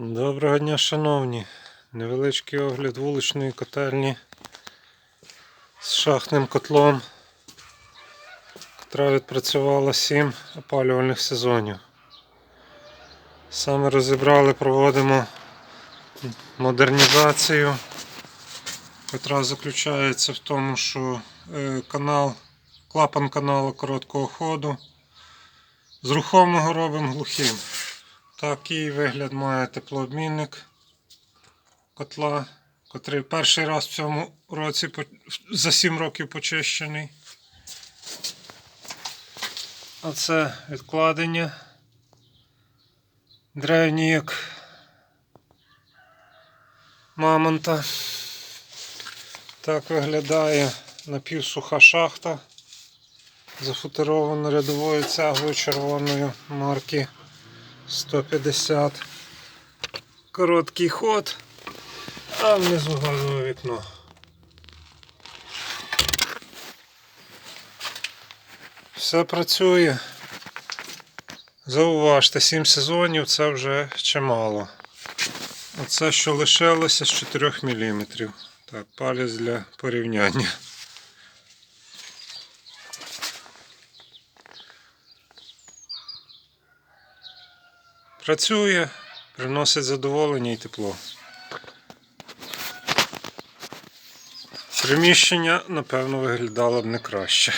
Доброго дня, шановні. Невеличкий огляд вуличної котельні з шахтним котлом, котра відпрацювала 7 опалювальних сезонів. Саме розібрали, проводимо модернізацію, яка заключається в тому, що е, канал, клапан каналу короткого ходу з рухомого робимо глухим. Такий вигляд має теплообмінник котла, котрий перший раз в цьому році за 7 років почищений. Оце відкладення. Древні як мамонта. Так виглядає напівсуха шахта, зафутерована рядовою цеглою червоною марки 150. Короткий ход, а внизу газове вікно. Все працює. Зауважте, 7 сезонів це вже чимало. Оце, що лишилося з 4 мм. Так, палець для порівняння. Працює, приносить задоволення і тепло. Приміщення, напевно, виглядало б не краще.